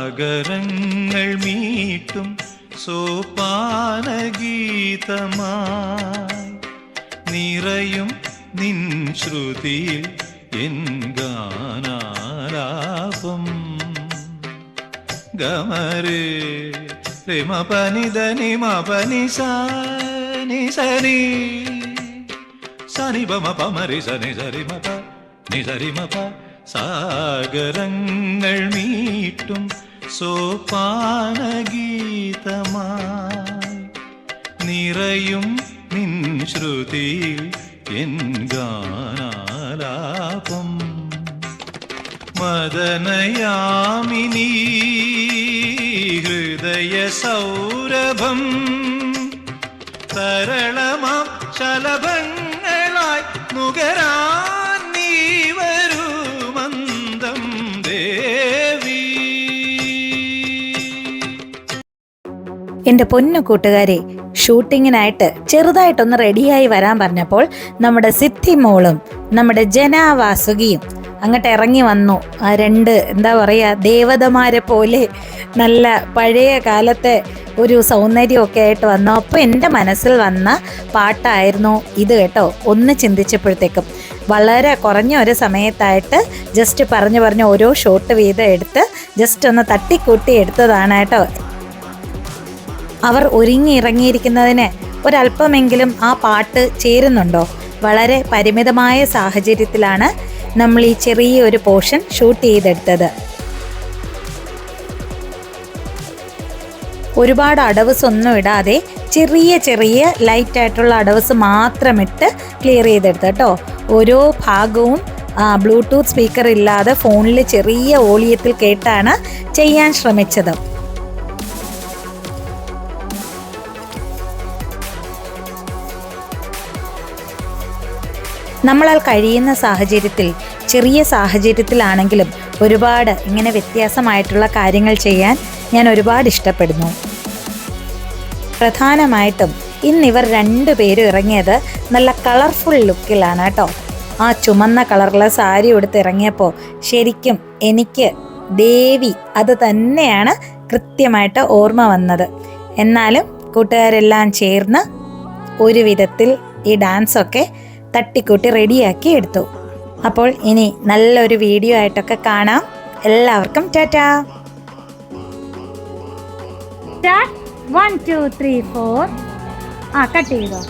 സാഗരങ്ങൾ മീട്ടും സോപാന ഗീതമായി നിറയും നിൻ ശ്രുതിയിൽ എൻ ഗാനാലാപം. ഗമരേ റിമ മപനിസനി ധനി മ പനി സനി സനി സനി പമ പമരി സനി സരി മപ നിസരി നി സരി മ പ സാഗരങ്ങൾ മീട്ടും സോപാനഗീതമായി നിറയും നിൻ ശ്രുതി എൻ ഗാനാലാപം. മദനയാമിനി ഹൃദയ സൗരഭം തരളമ ശലഭങ്ങളായി നുകരാൻ എന്റെ പൊന്നു കൂട്ടുകാരെ ഷൂട്ടിങ്ങിനായിട്ട് ചെറുതായിട്ടൊന്ന് റെഡിയായി വരാൻ പറഞ്ഞപ്പോൾ നമ്മുടെ സിദ്ധി മോളും നമ്മുടെ ജനാവാസുകിയും അങ്ങോട്ട് ഇറങ്ങി വന്നു. ആ രണ്ട് എന്താ പറയുക ദേവതമാരെ പോലെ നല്ല പഴയ കാലത്തെ ഒരു സൗന്ദര്യമൊക്കെ ആയിട്ട് വന്നു. അപ്പോൾ എന്റെ മനസ്സിൽ വന്ന പാട്ടായിരുന്നു ഇത് കേട്ടോ ഒന്ന് ചിന്തിച്ചപ്പോഴത്തേക്കും. വളരെ കുറഞ്ഞ ഒരു സമയത്തായിട്ട് ജസ്റ്റ് പറഞ്ഞു പറഞ്ഞ് ഓരോ ഷോട്ട് വീതം എടുത്ത് ജസ്റ്റ് ഒന്ന് തട്ടിക്കൂട്ടി എടുത്തതാണ് കേട്ടോ. അവർ ഒരുങ്ങി ഇറങ്ങിയിരിക്കുന്നതിന് ഒരല്പമെങ്കിലും ആ പാട്ട് ചേരുന്നുണ്ടോ? വളരെ പരിമിതമായ സാഹചര്യത്തിലാണ് നമ്മൾ ഈ ചെറിയ ഒരു പോർഷൻ ഷൂട്ട് ചെയ്തെടുത്തത്. ഒരുപാട് അടവസ് ഒന്നും ഇടാതെ ചെറിയ ചെറിയ ലൈറ്റ് ആയിട്ടുള്ള അടവസ് മാത്രം ഇട്ട് ക്ലിയർ ചെയ്തെടുത്ത് കേട്ടോ. ഓരോ ഭാഗവും ബ്ലൂടൂത്ത് സ്പീക്കർ ഇല്ലാതെ ഫോണിൽ ചെറിയ ഓളിയത്തിൽ കേട്ടാണ് ചെയ്യാൻ ശ്രമിച്ചത്. നമ്മളാൽ കഴിയുന്ന സാഹചര്യത്തിൽ ചെറിയ സാഹചര്യത്തിലാണെങ്കിലും ഒരുപാട് ഇങ്ങനെ വ്യത്യാസമായിട്ടുള്ള കാര്യങ്ങൾ ചെയ്യാൻ ഞാൻ ഒരുപാട് ഇഷ്ടപ്പെടുന്നു. പ്രധാനമായിട്ടും ഇന്നിവർ രണ്ടുപേരും ഇറങ്ങിയത് നല്ല കളർഫുൾ ലുക്കിലാണ് കേട്ടോ. ആ ചുമന്ന കളറുള്ള സാരി ഉടുത്ത് ഇറങ്ങിയപ്പോൾ ശരിക്കും എനിക്ക് ദേവി അത് തന്നെയാണ് കൃത്യമായിട്ട് ഓർമ്മ വന്നത്. എന്നാലും കൂട്ടുകാരെല്ലാം ചേർന്ന് ഒരു വിധത്തിൽ ഈ ഡാൻസൊക്കെ തട്ടിക്കൂട്ടി റെഡിയാക്കി എടുത്തു. അപ്പോൾ ഇനി നല്ലൊരു വീഡിയോ ആയിട്ടൊക്കെ കാണാം. എല്ലാവർക്കും tata. One two three four ആ കട്ട് ചെയ്തോ?